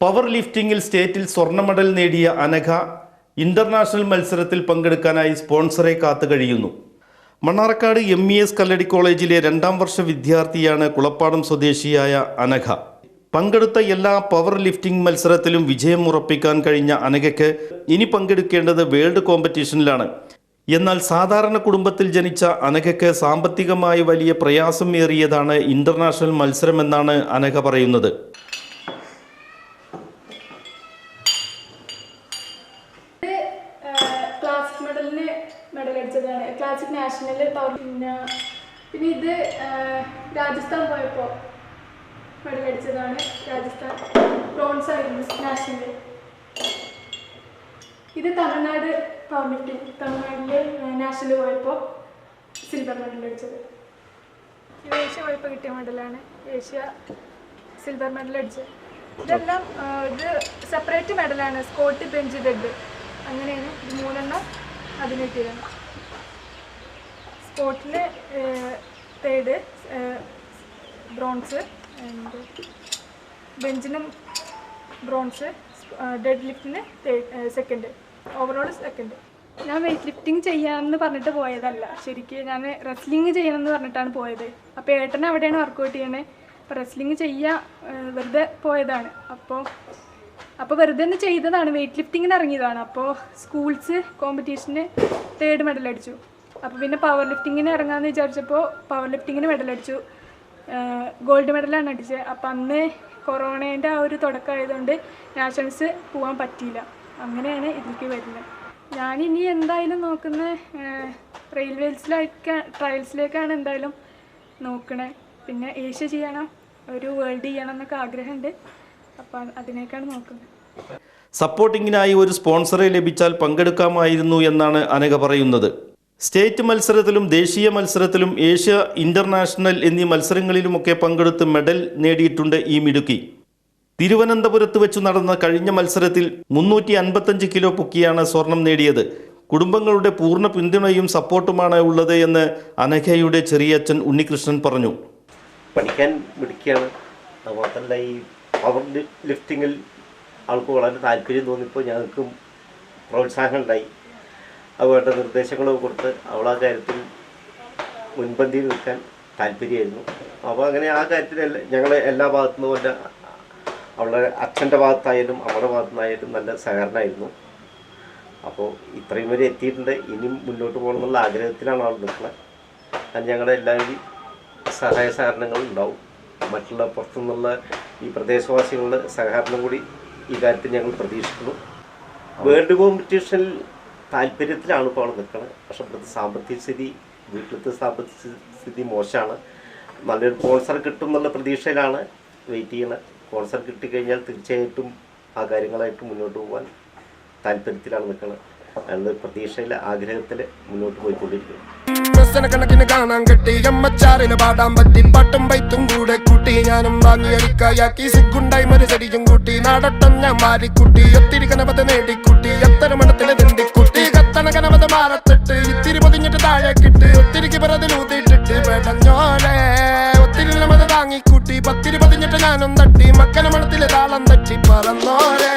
Power ലിഫ്റ്റിംഗിൽ സ്റ്റേറ്റിൽ സ്വർണ medal നേടിയ അനഘ ഇന്റർനാഷണൽ മത്സരത്തിൽ പങ്കെടുക്കാനായി സ്പോൺസറെ കാത്തു കഴിയുന്നു. Mannarkkad M E S Kalladi കോളേജിലെ രണ്ടാം വർഷ വിദ്യാർത്ഥിയാണ് കുളപ്പാടം സ്വദേശിയായ അനഘ. പങ്കെടുത്ത എല്ലാ പവർ ലിഫ്റ്റിംഗ് മത്സരത്തിലും വിജയം ഉറപ്പിക്കാൻ കഴിഞ്ഞ അനഘയ്ക്ക് ഇനി പങ്കെടുക്കേണ്ടത് വേൾഡ് കോമ്പറ്റീഷനിലാണ്. എന്നാൽ സാധാരണ കുടുംബത്തിൽ ജനിച്ച അനഘയ്ക്ക് സാമ്പത്തികമായി വലിയ പ്രയാസം ഏറിയതാണ് ഇന്റർനാഷണൽ മത്സരമെന്നാണ് അനഘ പറയുന്നത്. മെഡലിന് മെഡൽ അടിച്ചതാണ്. ക്ലാസിക് നാഷണൽ പിന്നെ പിന്നെ ഇത് രാജസ്ഥാൻ പോയപ്പോൾ മെഡൽ അടിച്ചതാണ്. രാജസ്ഥാൻ ബ്രോൺസ് ആയിരുന്നു നാഷണൽ ഇത് തമിഴ്നാട് പവർ ലിഫ്റ്റിംഗ് തമിഴ്നാട്ടിൽ നാഷണൽ പോയപ്പോൾ സിൽവർ മെഡൽ അടിച്ചത്. ഇത് ഏഷ്യ പോയപ്പോൾ കിട്ടിയ മെഡലാണ് ഏഷ്യ സിൽവർ മെഡൽ അടിച്ചത്. ഇതെല്ലാം ഇത് സെപ്പറേറ്റ് മെഡലാണ് സ്കോട്ട് ബെഞ്ച് ഡെഡ് അങ്ങനെയാണ് ഇത് മൂന്നെണ്ണം കിട്ടിയതാണ് സ്പോട്ടിൽ തേർഡ് ബ്രോൺസ് ബെഞ്ചിനും ബ്രോൺസ് ഡെഡ് ലിഫ്റ്റിന് സെക്കൻഡ് ഓവറോൾ സെക്കൻഡ് ഞാൻ വെയിറ്റ് ലിഫ്റ്റിംഗ് ചെയ്യാമെന്ന് പറഞ്ഞിട്ട് പോയതല്ല. ശരിക്കും ഞാൻ റെസ്ലിംഗ് ചെയ്യണമെന്ന് പറഞ്ഞിട്ടാണ് പോയത്. അപ്പോൾ ഏട്ടൻ അവിടെയാണ് വർക്കൗട്ട് ചെയ്യണേ. അപ്പോൾ റെസ്ലിംഗ് ചെയ്യുക വെറുതെ പോയതാണ്. അപ്പോൾ അപ്പോൾ വെറുതെ ഒന്ന് ചെയ്തതാണ്. വെയിറ്റ് ലിഫ്റ്റിങ്ങിന് ഇറങ്ങിയതാണ്. അപ്പോൾ സ്കൂൾസ് കോമ്പറ്റീഷന് തേർഡ് മെഡൽ അടിച്ചു. അപ്പോൾ പിന്നെ പവർ ലിഫ്റ്റിങ്ങിന് ഇറങ്ങാമെന്ന് വിചാരിച്ചപ്പോൾ പവർ ലിഫ്റ്റിങ്ങിന് മെഡൽ അടിച്ചു ഗോൾഡ് മെഡലാണ് അടിച്ചത്. അപ്പോൾ അന്ന് കൊറോണേന്റെ ആ ഒരു തുടക്കമായതുകൊണ്ട് നാഷണൽസ് പോകാൻ പറ്റിയില്ല. അങ്ങനെയാണ് ഇതിലേക്ക് വരുന്നത്. ഞാനിനി എന്തായാലും നോക്കുന്ന റെയിൽവേസിലേക്ക് ട്രയൽസിലേക്കാണ് എന്തായാലും നോക്കണേ. പിന്നെ ഏഷ്യ ചെയ്യണം. ഒരു വേൾഡ് ചെയ്യണം എന്നൊക്കെ ആഗ്രഹമുണ്ട്. അപ്പം അതിനേക്കാണ് നോക്കുന്നത്. സപ്പോർട്ടിങ്ങിനായി ഒരു സ്പോൺസറെ ലഭിച്ചാൽ പങ്കെടുക്കാമായിരുന്നു എന്നാണ് അനഘ പറയുന്നത്. സ്റ്റേറ്റ് മത്സരത്തിലും ദേശീയ മത്സരത്തിലും ഏഷ്യ ഇന്റർനാഷണൽ എന്നീ മത്സരങ്ങളിലുമൊക്കെ പങ്കെടുത്ത് മെഡൽ നേടിയിട്ടുണ്ട് ഈ മിടുക്കി. തിരുവനന്തപുരത്ത് വെച്ച് നടന്ന കഴിഞ്ഞ മത്സരത്തിൽ മുന്നൂറ്റി അൻപത്തഞ്ച് കിലോ പൊക്കിയാണ് സ്വർണം നേടിയത്. കുടുംബങ്ങളുടെ പൂർണ പിന്തുണയും സപ്പോർട്ടുമാണ് ഉള്ളത് എന്ന് അനഘയുടെ ചെറിയച്ഛൻ ഉണ്ണികൃഷ്ണൻ പറഞ്ഞു. പഠിക്കാൻ മിടുക്കിയാണ്. അതുമാത്രമല്ല ഈ പവർ ലിഫ്റ്റിങ്ങിൽ ആൾക്ക് വളരെ താല്പര്യം തോന്നിയപ്പോൾ ഞങ്ങൾക്കും പ്രോത്സാഹനം ഉണ്ടായി അതുപോലെ നിർദ്ദേശങ്ങളൊക്കെ കൊടുത്ത് അവൾ ആ കാര്യത്തിൽ മുൻപന്തിയിൽ നിൽക്കാൻ താല്പര്യമായിരുന്നു. അപ്പോൾ അങ്ങനെ ആ കാര്യത്തിൽ ഞങ്ങൾ എല്ലാ ഭാഗത്തു നിന്നും പോലെ അവളുടെ അച്ഛന്റെ ഭാഗത്തായാലും അവളുടെ ഭാഗത്തുനിന്നായാലും നല്ല സഹകരണമായിരുന്നു. അപ്പോൾ ഇത്രയും വരെ എത്തിയിട്ടുണ്ട്. ഇനിയും മുന്നോട്ട് പോകണം എന്നുള്ള ആഗ്രഹത്തിലാണ് അവൾ നിൽക്കുന്നത്. അത് ഞങ്ങളുടെ എല്ലാവരും സഹായ സഹകരണങ്ങളും ഉണ്ടാവും. മറ്റുള്ള പുറത്തുനിന്നുള്ള ഈ പ്രദേശവാസികളുടെ സഹകരണം കൂടി ഇക്കാര്യത്തിൽ കാര്യത്തിൽ ഞങ്ങൾ പ്രതീക്ഷിക്കുന്നു. വേൾഡ് കോമ്പറ്റീഷനിൽ താല്പര്യത്തിലാണ് ഇപ്പോൾ അവിടെ നിൽക്കുന്നത്. പക്ഷെ ഇവിടുത്തെ സാമ്പത്തിക സ്ഥിതി വീട്ടിലത്തെ സാമ്പത്തിക സ്ഥിതി മോശമാണ്. നല്ലൊരു സ്പോൺസർ കിട്ടും എന്നുള്ള പ്രതീക്ഷയിലാണ് വെയിറ്റ് ചെയ്യുന്നത്. സ്പോൺസർ കിട്ടിക്കഴിഞ്ഞാൽ തീർച്ചയായിട്ടും ആ കാര്യങ്ങളായിട്ട് മുന്നോട്ട് പോകാൻ താല്പര്യത്തിലാണ് നിൽക്കുന്നത്. അതിന്റെ പ്രതീക്ഷയിൽ ആഗ്രഹത്തിൽ മുന്നോട്ട് പോയിക്കൊണ്ടിരിക്കുന്നു. ഡസനക്കണക്കിന് കാണാൻ കെട്ടി. എമ്മച്ചാറിന് പാടാൻ പറ്റി. പാട്ടും പൈത്തും കൂടെ കൂട്ടി. ഞാനും വാങ്ങി അരിക്കായാക്കി. സിഗുണ്ടായി മരുചടിയും കൂട്ടി. നാടട്ടം ഞാൻ മാറിക്കൂട്ടി ഒത്തിരി കനപത നേടിക്കൂട്ടി. എത്ര മണത്തിലെ തെണ്ടിക്കൂട്ടി. കത്തന കനപത മാറത്തിട്ട്. ഇത്തിരി പൊതിഞ്ഞിട്ട് താഴെ കിട്ട് ഒത്തിരിക്ക് പിറതിലൂതിട്ടിട്ട് ഒത്തിരി കനപത താങ്ങിക്കൂട്ടി. പത്തിരി പൊതിഞ്ഞിട്ട് ഞാനും തട്ടി. മക്കന മണത്തിലെ താളം തട്ടി പറന്നോലേ